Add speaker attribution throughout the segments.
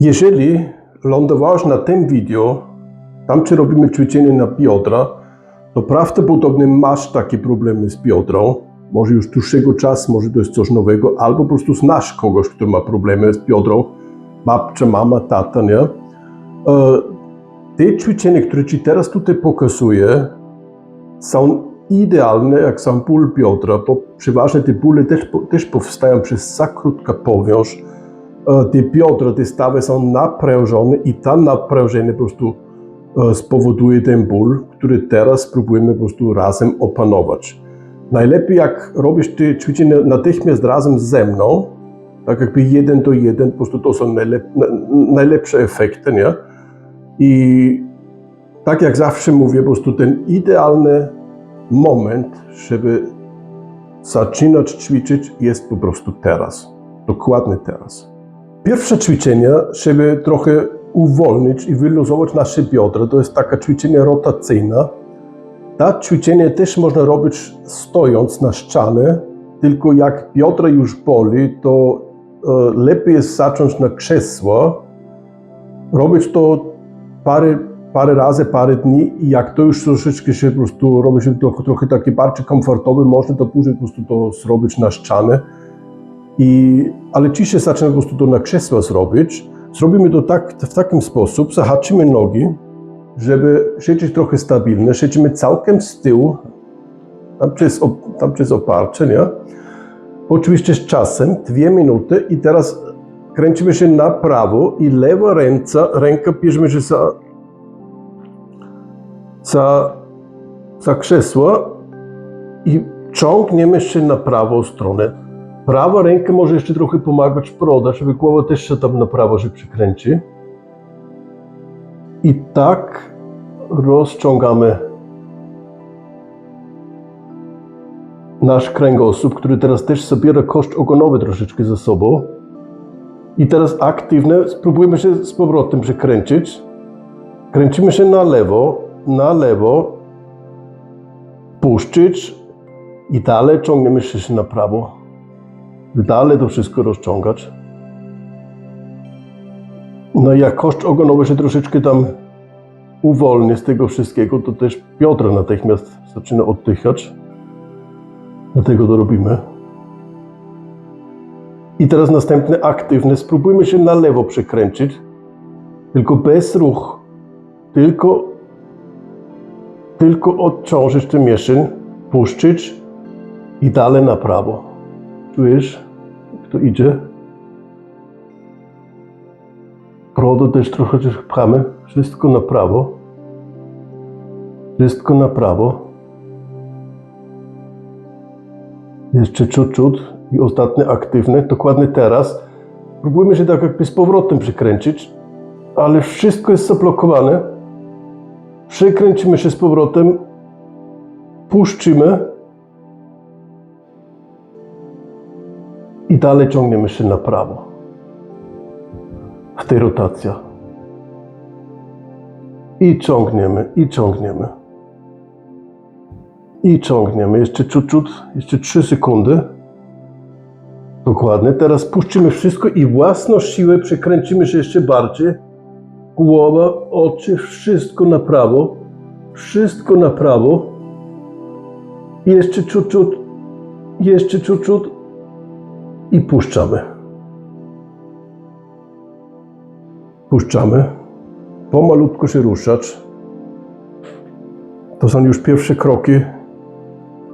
Speaker 1: Jeżeli lądowałeś na tym wideo, tam czy robimy ćwiczenie na biodra, to prawdopodobnie masz takie problemy z biodrą. Może już dłuższego czasu, może to jest coś nowego, albo po prostu znasz kogoś, kto ma problemy z biodrą, babcia, mama, tata, nie? E, Te ćwiczenia, które Ci teraz tutaj pokazuję, są idealne jak sam ból biodra, bo przeważnie te bóle też, też powstają przez za krótka powiąż. E, Te biodra, te stawy są naprężone i to naprężenie po prostu e, spowoduje ten ból, który teraz spróbujemy po prostu razem opanować. Najlepiej jak robisz te ćwiczenia natychmiast razem ze mną, tak jakby jeden do jeden, po prostu to są najlep, na- najlepsze efekty, nie? I tak jak zawsze mówię, po prostu ten idealny moment, żeby zaczynać ćwiczyć, jest po prostu teraz. Dokładnie teraz. Pierwsze ćwiczenie, żeby trochę uwolnić i wyluzować nasze biodra, to jest takie ćwiczenie rotacyjne. To ćwiczenie też można robić stojąc na ścianie, tylko jak biodra już boli, to e, lepiej jest zacząć na krzesło, robić to parę, parę razy, parę dni i jak to już troszeczkę się po prostu robi się trochę, trochę takie bardziej komfortowe, można to później po prostu to zrobić na ścianie. I, ale dzisiaj zaczynamy po prostu to na krzesło zrobić. Zrobimy to tak, w takim sposób, zahaczymy nogi, żeby siedzieć trochę stabilnie, siedzimy całkiem z tyłu, tam przez, tam przez oparcie, nie? Oczywiście z czasem, dwie minuty i teraz kręcimy się na prawo i lewa ręka, ręka bierzemy się za, za, za krzesło i ciągniemy się na prawą stronę. Prawa ręka może jeszcze trochę pomagać proda, żeby głowa też się tam na prawo się przykręci. I tak rozciągamy nasz kręgosłup, który teraz też zabiera kość ogonowy troszeczkę ze sobą. I teraz aktywnie spróbujemy się z powrotem przekręcić. Kręcimy się na lewo, na lewo, puszczyć i dalej ciągniemy się na prawo. Dalej to wszystko rozciągać. No i jak kość ogonowa się troszeczkę tam uwolni z tego wszystkiego, to też biodra natychmiast zaczyna oddychać. Dlatego to robimy. I teraz następne aktywne. Spróbujmy się na lewo przekręcić, tylko bez ruch. Tylko, tylko odciążyć ten mieszyn, puszczyć i dalej na prawo. Czujesz, to idzie? Brodo też trochę pchamy. Wszystko na prawo. Wszystko na prawo. Jeszcze ciut i ostatnie aktywne, dokładnie teraz. Próbujemy się tak jakby z powrotem przykręcić, ale wszystko jest zablokowane. Przekręcimy się z powrotem, puszczymy i dalej ciągniemy się na prawo. W tej rotacja. I ciągniemy, i ciągniemy. I ciągniemy. Jeszcze ciut, jeszcze 3 sekundy. Dokładnie. Teraz puszczymy wszystko i własną siłę przekręcimy się jeszcze bardziej. Głowa, oczy, wszystko na prawo. Wszystko na prawo. Jeszcze ciut, ciut. Jeszcze ciut, ciut. I puszczamy. Puszczamy. Pomalutku się ruszać. To są już pierwsze kroki,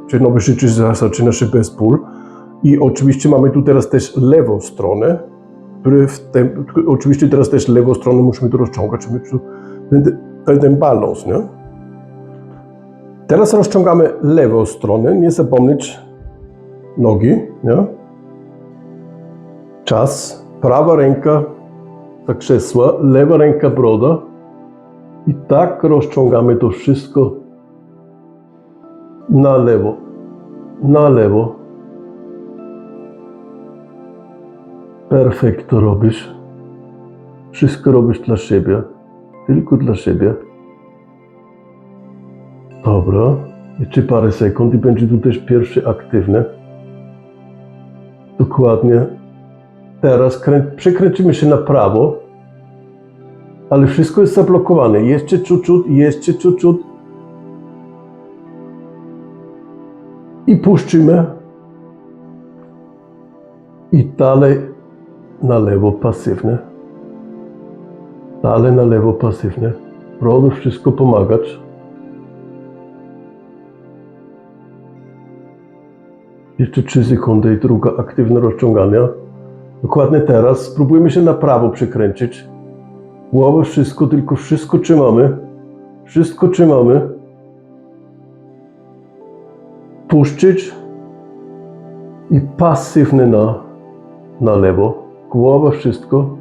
Speaker 1: czy nowe życie za- zaczyna się bez ból. I oczywiście mamy tu teraz też lewą stronę, który w tym, oczywiście teraz też lewą stronę musimy tu rozciągać, tu ten, ten balans, nie? Teraz rozciągamy lewą stronę, nie zapomnieć nogi, nie? Czas, prawa ręka za krzesła, lewa ręka broda i tak rozciągamy to wszystko na lewo, na lewo. Perfekto robisz. Wszystko robisz dla siebie. Tylko dla siebie. Dobra. Jeszcze parę sekund i będzie tu też pierwszy aktywny. Dokładnie. Teraz krę- przekręcimy się na prawo. ale wszystko jest zablokowane. Jeszcze ciut, jeszcze ciut. I puszczymy. I dalej na lewo pasywne. Dalej na lewo pasywne. Proszę wszystko pomagać. Jeszcze 3 sekundy i druga aktywne rozciągania. Dokładnie teraz spróbujmy się na prawo przekręcić. Głowę wszystko, tylko wszystko trzymamy. Wszystko trzymamy. Puszczyć i pasywny na, na lewo. Głowa wszystko.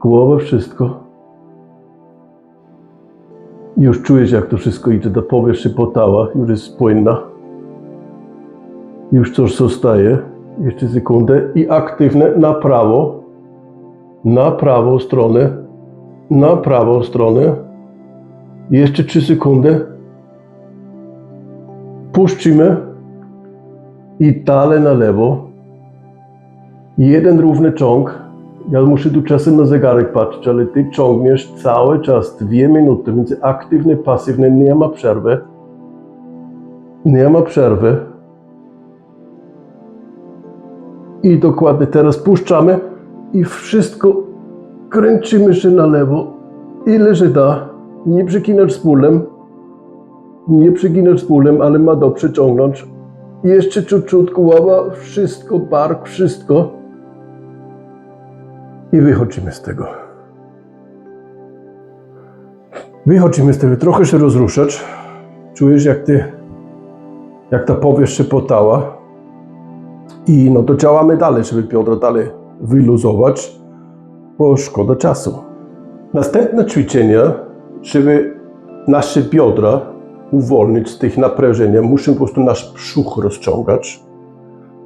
Speaker 1: Głowa wszystko. Już czujesz, jak to wszystko idzie do powierzchni potała, już jest spłynna. Już coś zostaje. Jeszcze sekundę. I aktywne na prawo. Na prawą stronę. Na prawą stronę. Jeszcze 3 sekundy. Puszczymy. I dalej na lewo. Jeden równy ciąg. Ja muszę tu czasem na zegarek patrzeć, ale ty ciągniesz cały czas dwie minuty, więc aktywny, pasywny, nie ma przerwy. Nie ma przerwy. I dokładnie teraz puszczamy i wszystko kręcimy się na lewo, ile się da. Nie przeginać z nie przeginać z ale ma dobrze ciągnąć. Jeszcze ciut głowa, wszystko, bark, wszystko. I wychodzimy z tego. Wychodzimy z tego, trochę się rozruszać. Czujesz, jak ty, jak ta powierzchnia potała. I no to działamy dalej, żeby Piotra dalej wyluzować, bo szkoda czasu. Następne ćwiczenie, żeby nasze biodra uwolnić z tych naprężenia, musimy po prostu nasz brzuch rozciągać,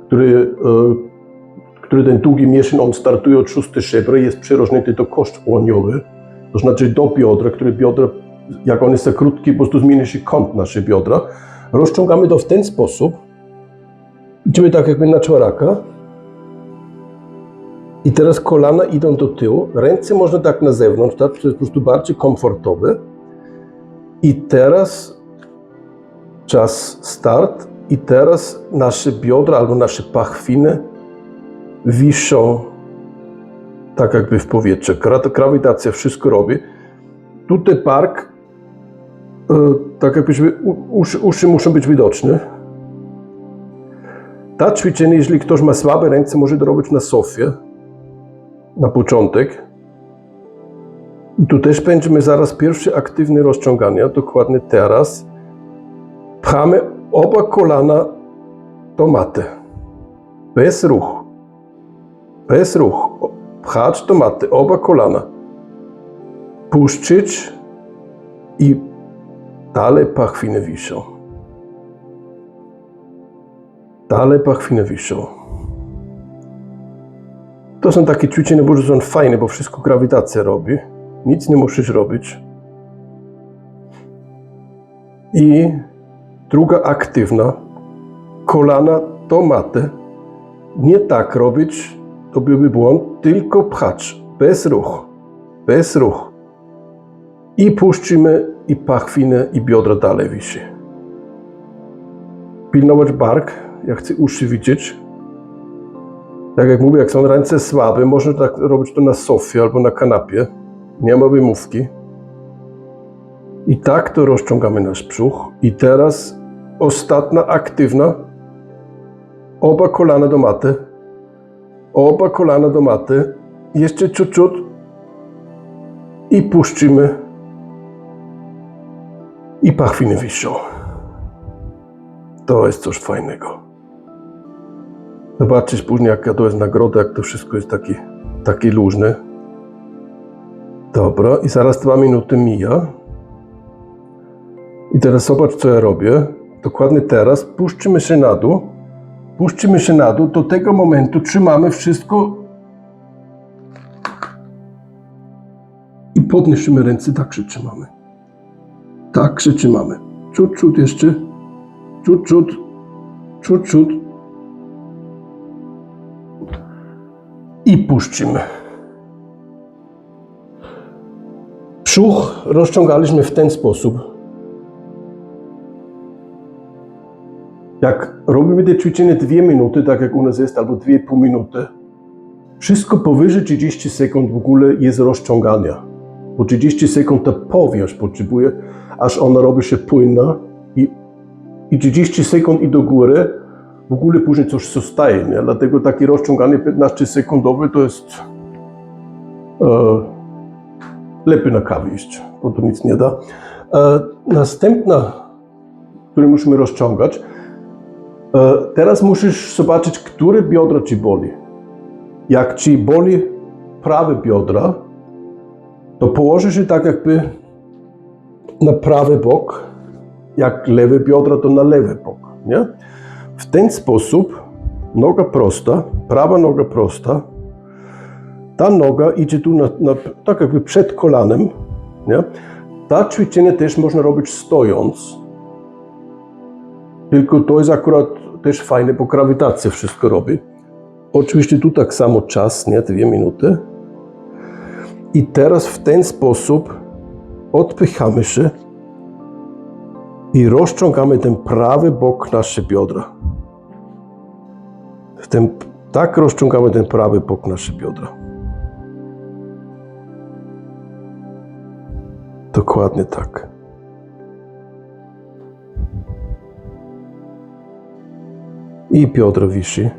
Speaker 1: który, e, który ten długi mięsień, on startuje od szóstej żebra jest przyrożnięty do kość łoniowy, to znaczy do biodra, który biodra, jak on jest za krótki, po prostu zmieni się kąt nasze biodra. Rozciągamy to w ten sposób, Idziemy tak jakby na czworaka. I teraz kolana idą do tyłu, ręce można tak na zewnątrz, tak? To jest po prostu bardziej komfortowe. I teraz czas start. I teraz nasze biodra albo nasze pachwiny wiszą tak jakby w powietrzu. Gra- Grawitacja wszystko robi. Tutaj park, e, tak jakbyśmy, uszy, uszy muszą być widoczne. Ta ćwiczenie, jeżeli ktoś ma słabe ręce, może robić na sofie, na początek. I tu też będziemy zaraz pierwsze aktywne rozciągania, dokładnie teraz. Pchamy oba kolana do maty. Bez ruchu. Bez ruchu. Pchać do maty, oba kolana. Puszczyć i dalej pachwiny wiszą. Dalej pachwiny wiszą. To są takie ćwiczenia, bo są fajne, bo wszystko grawitacja robi. Nic nie musisz robić. I druga aktywna. Kolana do maty. Nie tak robić, to byłby błąd, tylko pchać. Bez ruchu. Bez ruchu. I puszczymy i pachwinę i biodra dalej wisi. Pilnować bark, ja chcę uszy widzieć. Tak jak mówię, jak są ręce słabe, można tak robić to na sofie albo na kanapie. Nie ma wymówki. I tak to rozciągamy nasz brzuch. I teraz ostatnia aktywna. Oba kolana do maty. Oba kolana do maty. Jeszcze ciut I puszczymy. I pachwiny wiszą. To jest coś fajnego. Zobaczysz później, jaka to jest nagroda, jak to wszystko jest taki, taki luźne. Dobra, i zaraz dwa minuty mija. I teraz zobacz, co ja robię. Dokładnie teraz puszczymy się na dół. Puszczymy się na dół. Do tego momentu trzymamy wszystko i podniesiemy ręce. Tak się trzymamy. Tak się trzymamy. Ciut, ciut jeszcze. Ciut, ciut. Ciut, ciut. I puszczymy. Brzuch rozciągaliśmy w ten sposób. Jak robimy te ćwiczenie dwie minuty, tak jak u nas jest, albo dwie pół minuty, wszystko powyżej 30 sekund w ogóle jest rozciągania. Po 30 sekund ta powierzch potrzebuje, aż ona robi się płynna i, i 30 sekund i do góry w ogóle później coś zostaje. Nie? Dlatego takie rozciąganie 15 sekundowe to jest e, lepiej na kawę iść, bo to nic nie da. E, następna, którą musimy rozciągać, e, teraz musisz zobaczyć, które biodra ci boli. Jak ci boli prawe biodra, to położysz się tak jakby na prawy bok, jak lewe biodra, to na lewy bok. Nie? W ten sposób noga prosta, prawa noga prosta, ta noga idzie tu na, na, tak jakby przed kolanem. Nie? Ta ćwiczenie też można robić stojąc. Tylko to jest akurat też fajne, bo grawitacja wszystko robi. Oczywiście tu tak samo czas, nie? Dwie minuty. I teraz w ten sposób odpychamy się i rozciągamy ten prawy bok nasze biodra. W tak rozciągamy ten prawy bok nasze biodra. Dokładnie tak. I biodro wisi.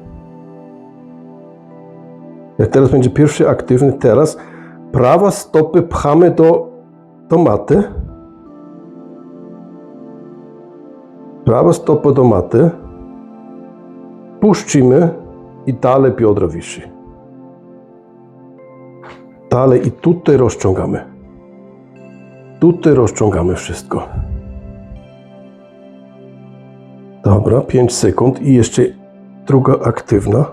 Speaker 1: Jak teraz będzie pierwszy aktywny, teraz prawa stopy pchamy do, do maty. Prawa stopa do maty. Puścimy i dalej biodro wisi. Dalej i tutaj rozciągamy. Tutaj rozciągamy wszystko. Dobra, 5 sekund i jeszcze druga aktywna.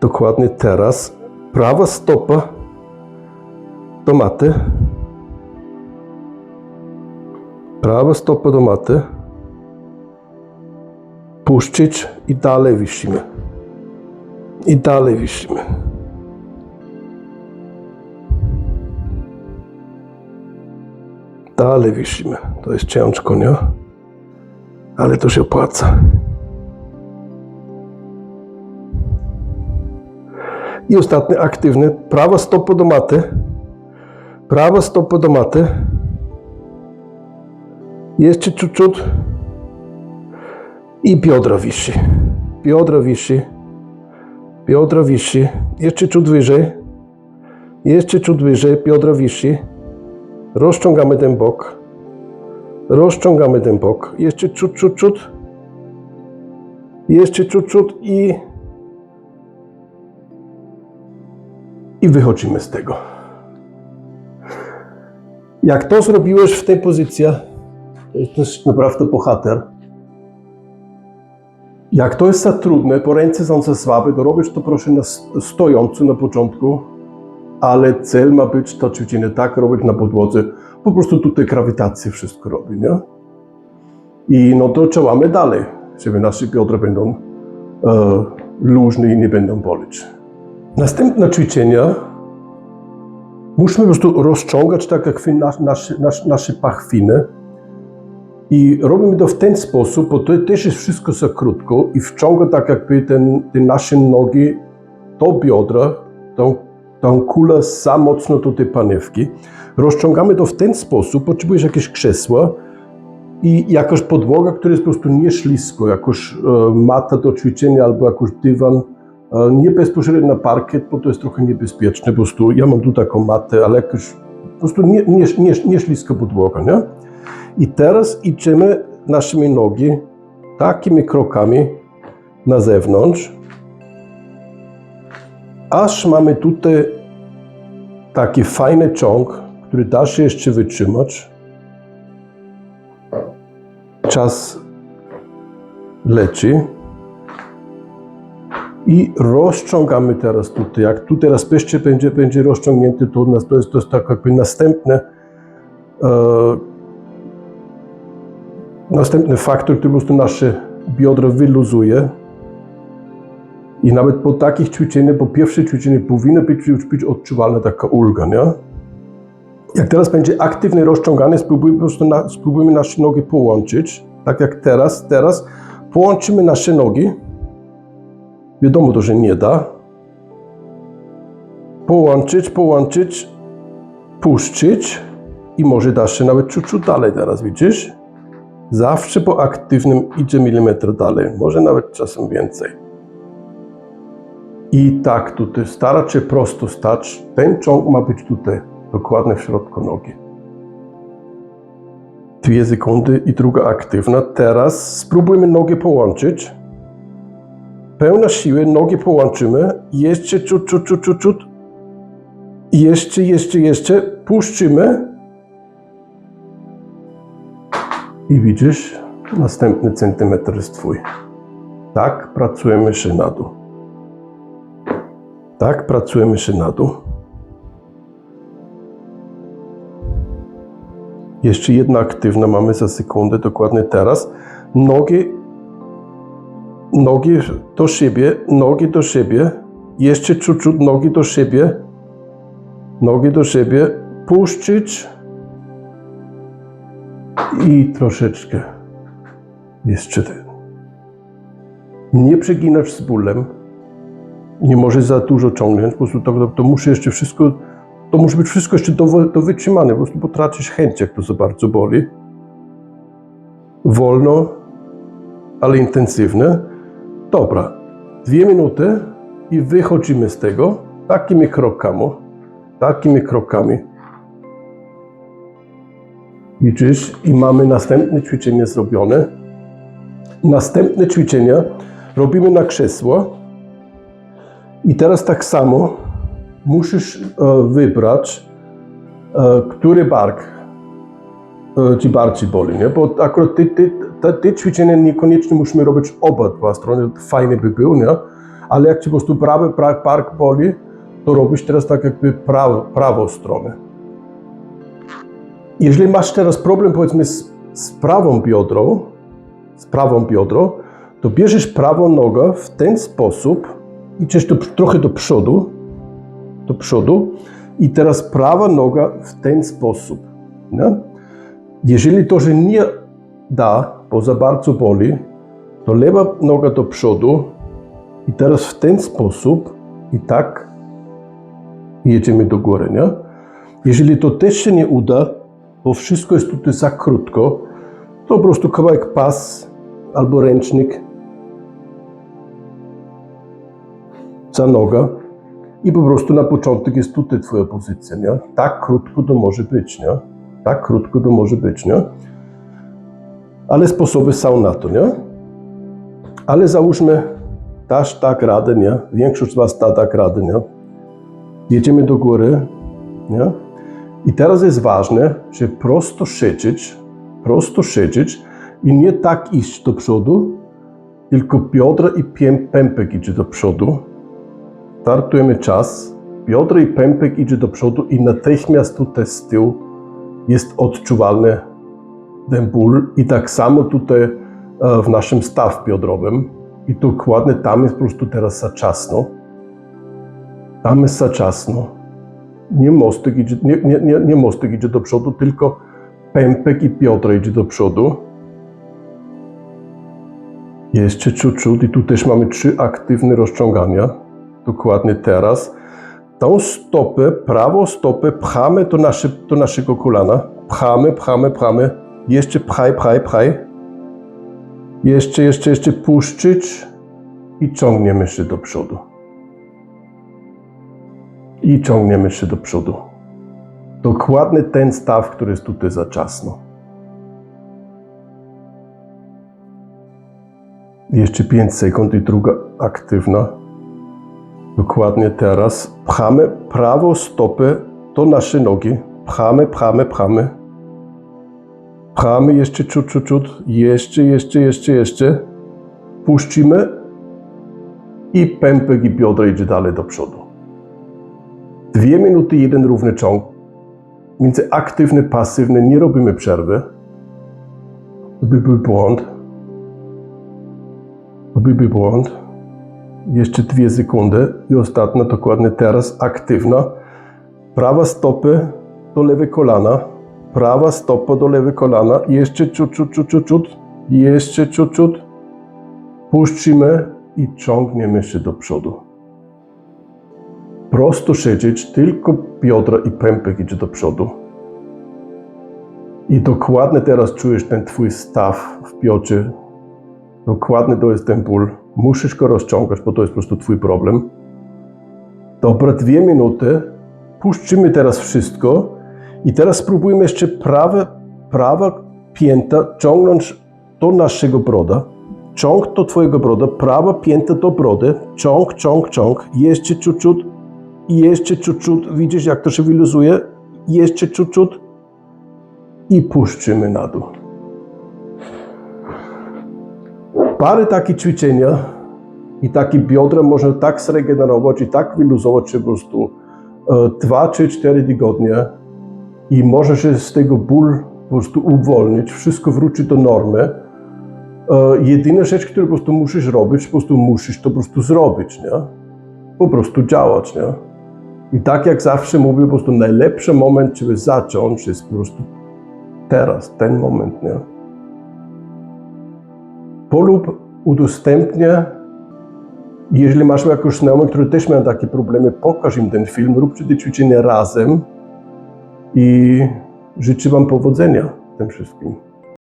Speaker 1: Dokładnie teraz. Prawa stopa do maty. Prawa stopa do maty. Puścić i dalej wisimy. I dalej wisimy. Dalej wisimy. To jest ciężko, nie? Ale to się opłaca. I ostatni aktywny. Prawa stopa do maty. Prawa stopa do maty. Jeszcze ciut I biodra wisi. Biodra wisi. Biodra wisi. Jeszcze ciut wyżej. Jeszcze ciut wyżej. Biodra wisi. Rozciągamy ten bok. Rozciągamy ten bok. Jeszcze ciut, ciut, ciut. Jeszcze ciut, ciut i i wychodzimy z tego. Jak to zrobiłeś w tej pozycji, to jest naprawdę bohater. Jak to jest za trudne, bo ręce są za słabe, to robisz to proszę na stojąco na początku, ale cel ma być to ćwiczenie tak robić na podłodze. Po prostu tutaj grawitacja wszystko robi, nie? I no to działamy dalej, żeby nasze biodra będą e, luźne i nie będą boleć. Następne ćwiczenia musimy po prostu rozciągać tak jak nasze, nasze, nasze pachwiny. I robimy to w ten sposób, bo to też jest wszystko za krótko i wciąga tak jakby ten, te nasze nogi do biodra, tą, tą kulę za mocno do tej panewki. Rozciągamy to w ten sposób, potrzebujesz jakieś krzesła i jakaś podłoga, która jest po prostu nie ślisko, jakoś e, mata do ćwiczenia albo jakiś dywan, e, nie bezpośrednio na parkiet, bo to jest trochę niebezpieczne. Po prostu ja mam tu taką matę, ale jakoś po prostu nie, nie, nie, nie śliska podłoga, nie? I teraz idziemy naszymi nogi takimi krokami na zewnątrz, aż mamy tutaj taki fajny ciąg, który da się jeszcze wytrzymać. Czas leci. I rozciągamy teraz tutaj. Jak tu teraz peszcze będzie, będzie rozciągnięty, to, to jest, to jest tak jakby następne e, Następny faktor, który po prostu nasze biodro wyluzuje. I nawet po takich ćwiczeniach, po pierwsze ćwiczenie powinno być już być odczuwalna taka ulga, nie? Jak teraz będzie aktywnie rozciągany, spróbujmy po prostu na, spróbujmy nasze nogi połączyć. Tak jak teraz. Teraz połączymy nasze nogi. Wiadomo to, że nie da. Połączyć, połączyć, puszczyć i może dasz się nawet ciut dalej teraz, widzisz? Zawsze po aktywnym idzie milimetr dalej, może nawet czasem więcej. I tak tutaj starać się prosto stać. Ten ciąg ma być tutaj, dokładnie w środku nogi. Dwie sekundy i druga aktywna. Teraz spróbujmy nogi połączyć. Pełna siły, nogi połączymy. Jeszcze ciut, ciut, ciut, ciut. Jeszcze, jeszcze, jeszcze. Puszczymy. I widzisz, następny centymetr jest twój. Tak pracujemy się na dół. Tak pracujemy się na dół. Jeszcze jedna aktywna mamy za sekundę, dokładnie teraz. Nogi, nogi do siebie, nogi do siebie. Jeszcze ciut nogi do siebie. Nogi do siebie. Puszczyć. I troszeczkę. Jeszcze ten. Nie przeginać z bólem. Nie może za dużo ciągnąć. Po prostu to, to, to musi jeszcze wszystko, to musi być wszystko jeszcze do, do wytrzymania. Po prostu potracisz chęć, jak to za bardzo boli. Wolno, ale intensywne. Dobra. Dwie minuty i wychodzimy z tego takimi krokami. Takimi krokami. Widzisz? I mamy następne ćwiczenie zrobione. Następne ćwiczenia robimy na krzesło. I teraz tak samo musisz e, wybrać, e, który bark e, ci bardziej boli, nie? Bo akurat te, te, te, te ćwiczenia niekoniecznie musimy robić oba dwa strony, fajnie by było, nie? Ale jak ci po prostu prawy bark boli, to robisz teraz tak jakby prawo, prawą stronę. Jeżeli masz teraz problem powiedzmy z, z prawą biodrą, z prawą biodrą, to bierzesz prawą nogę w ten sposób, idziesz do, trochę do przodu, do przodu i teraz prawa noga w ten sposób. Nie? Jeżeli to, że nie da, bo za bardzo boli, to lewa noga do przodu i teraz w ten sposób i tak jedziemy do góry. Nie? Jeżeli to też się nie uda, bo wszystko jest tutaj za krótko, to po prostu kawałek pas albo ręcznik za noga i po prostu na początek jest tutaj twoja pozycja, nie? Tak krótko to może być, nie? Tak krótko to może być, nie? Ale sposoby są na to, nie? Ale załóżmy, dasz tak radę, nie? Większość z was da tak radę, nie? Jedziemy do góry, nie? I teraz jest ważne, że prosto siedzieć, prosto siedzieć i nie tak iść do przodu, tylko biodra i pępek idzie do przodu. Startujemy czas, biodra i pępek idzie do przodu i natychmiast tutaj z tyłu jest odczuwalny ten ból i tak samo tutaj e, w naszym staw biodrowym i dokładnie tam jest po prostu teraz za czasno. Tam jest za czasno nie mostek idzie, nie, nie, nie, nie mostek idzie do przodu, tylko pępek i biodra idzie do przodu. Jeszcze ciut, i tu też mamy trzy aktywne rozciągania. Dokładnie teraz. Tą stopę, prawą stopę pchamy do, nasze, do naszego kolana. Pchamy, pchamy, pchamy. Jeszcze pchaj, pchaj, pchaj. Jeszcze, jeszcze, jeszcze puszczyć i ciągniemy się do przodu i ciągniemy się do przodu. Dokładnie ten staw, który jest tutaj za czasno. Jeszcze 5 sekund i druga aktywna. Dokładnie teraz. Pchamy prawą stopę do naszej nogi. Pchamy, pchamy, pchamy. Pchamy jeszcze ciut, ciut, ciut. Jeszcze, jeszcze, jeszcze, jeszcze. Puścimy i pępek i biodra idzie dalej do przodu. Dwie minuty, jeden równy ciąg. Między aktywny, pasywny nie robimy przerwy. By był błąd. By był błąd. Jeszcze dwie sekundy i ostatnia, dokładnie teraz, aktywna. Prawa stopy do lewe kolana, prawa stopa do lewe kolana, jeszcze ciut, ciut, ciut, ciut, ciut, jeszcze ciut, ciut. Puścimy i ciągniemy się do przodu. Prosto siedzieć, tylko biodra i pępek idzie do przodu. I dokładnie teraz czujesz ten twój staw w biodrze. Dokładnie to jest ten ból. Musisz go rozciągać, bo to jest po prostu twój problem. Dobra, dwie minuty. Puścimy teraz wszystko i teraz spróbujmy jeszcze prawe, prawa pięta ciągnąć do naszego broda. Ciąg do twojego broda, prawa pięta do brody. Ciąg, ciąg, ciąg. Jeszcze ciut, ciut. I jeszcze ciut. Widzisz, jak to się wyluzuje? Jeszcze ciut. I puszczymy na dół. Parę takich ćwiczenia i takie biodra można tak zregenerować i tak wyluzować się po prostu 2 czy 4 tygodnie i może się z tego ból po prostu uwolnić, wszystko wróci do normy. E, Jedyna rzecz, którą po prostu musisz robić, po prostu musisz to po prostu zrobić, nie? Po prostu działać, nie? I tak jak zawsze mówię, po prostu najlepszy moment, żeby zacząć jest po prostu teraz, ten moment, nie? Polub udostępnię jeżeli masz jakąś znajomych, które też mają takie problemy, pokaż im ten film, róbcie te ćwiczenia razem i życzę Wam powodzenia w tym wszystkim.